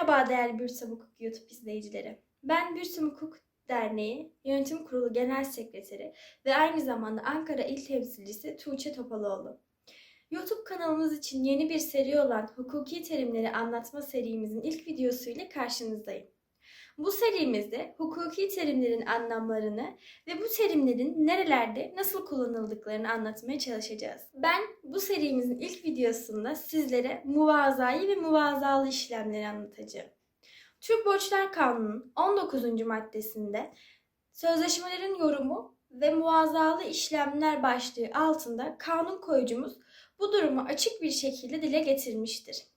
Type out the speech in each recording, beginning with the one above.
Merhaba değerli Bürsüm Hukuk YouTube izleyicileri. Ben Bürsüm Hukuk Derneği Yönetim Kurulu Genel Sekreteri ve aynı zamanda Ankara İl Temsilcisi Tuğçe Topaloğlu. YouTube kanalımız için yeni bir seri olan Hukuki Terimleri Anlatma serimizin ilk videosu ile karşınızdayım. Bu serimizde hukuki terimlerin anlamlarını ve bu terimlerin nerelerde nasıl kullanıldıklarını anlatmaya çalışacağız. Ben bu serimizin ilk videosunda sizlere muvazayı ve muvazalı işlemleri anlatacağım. Türk Borçlar Kanunu'nun 19. maddesinde sözleşmelerin yorumu ve muvazalı işlemler başlığı altında kanun koyucumuz bu durumu açık bir şekilde dile getirmiştir.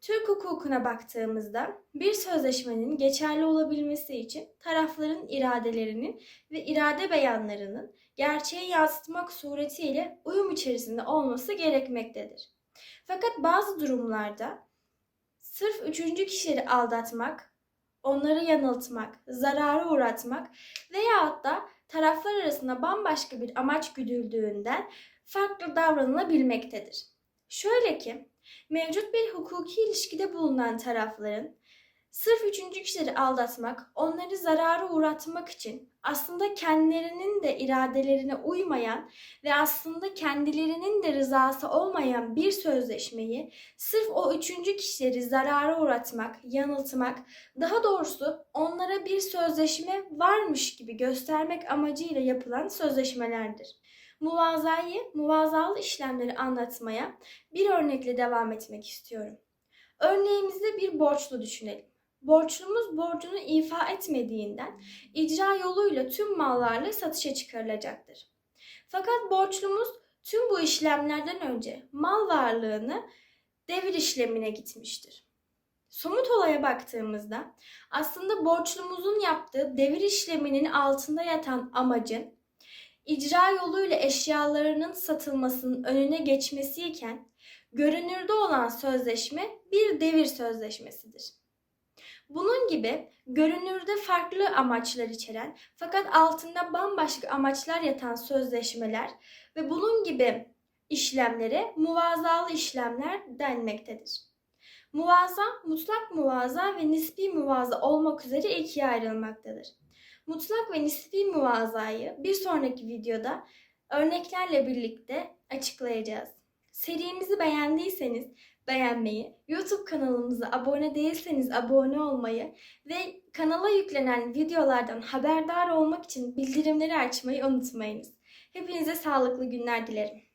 Türk hukukuna baktığımızda bir sözleşmenin geçerli olabilmesi için tarafların iradelerinin ve irade beyanlarının gerçeği yansıtmak suretiyle uyum içerisinde olması gerekmektedir. Fakat bazı durumlarda sırf üçüncü kişileri aldatmak, onları yanıltmak, zarara uğratmak veyahut da taraflar arasında bambaşka bir amaç güdüldüğünden farklı davranılabilmektedir. Şöyle ki, mevcut bir hukuki ilişkide bulunan tarafların sırf üçüncü kişileri aldatmak, onları zarara uğratmak için aslında kendilerinin de iradelerine uymayan ve aslında kendilerinin de rızası olmayan bir sözleşmeyi sırf o üçüncü kişileri zarara uğratmak, yanıltmak, daha doğrusu onlara bir sözleşme varmış gibi göstermek amacıyla yapılan sözleşmelerdir. Muvazayı, muvazalı işlemleri anlatmaya bir örnekle devam etmek istiyorum. Örneğimizde bir borçlu düşünelim. Borçlumuz borcunu ifa etmediğinden icra yoluyla tüm mallarla satışa çıkarılacaktır. Fakat borçlumuz tüm bu işlemlerden önce mal varlığını devir işlemine gitmiştir. Somut olaya baktığımızda aslında borçlumuzun yaptığı devir işleminin altında yatan amacın icra yoluyla eşyalarının satılmasının önüne geçmesiyken görünürde olan sözleşme bir devir sözleşmesidir. Bunun gibi görünürde farklı amaçlar içeren fakat altında bambaşka amaçlar yatan sözleşmeler ve bunun gibi işlemlere muvazalı işlemler denmektedir. Muvaza, mutlak muvaza ve nispi muvaza olmak üzere ikiye ayrılmaktadır. Mutlak ve nispi muvazayı bir sonraki videoda örneklerle birlikte açıklayacağız. Serimizi beğendiyseniz beğenmeyi, YouTube kanalımıza abone değilseniz abone olmayı ve kanala yüklenen videolardan haberdar olmak için bildirimleri açmayı unutmayınız. Hepinize sağlıklı günler dilerim.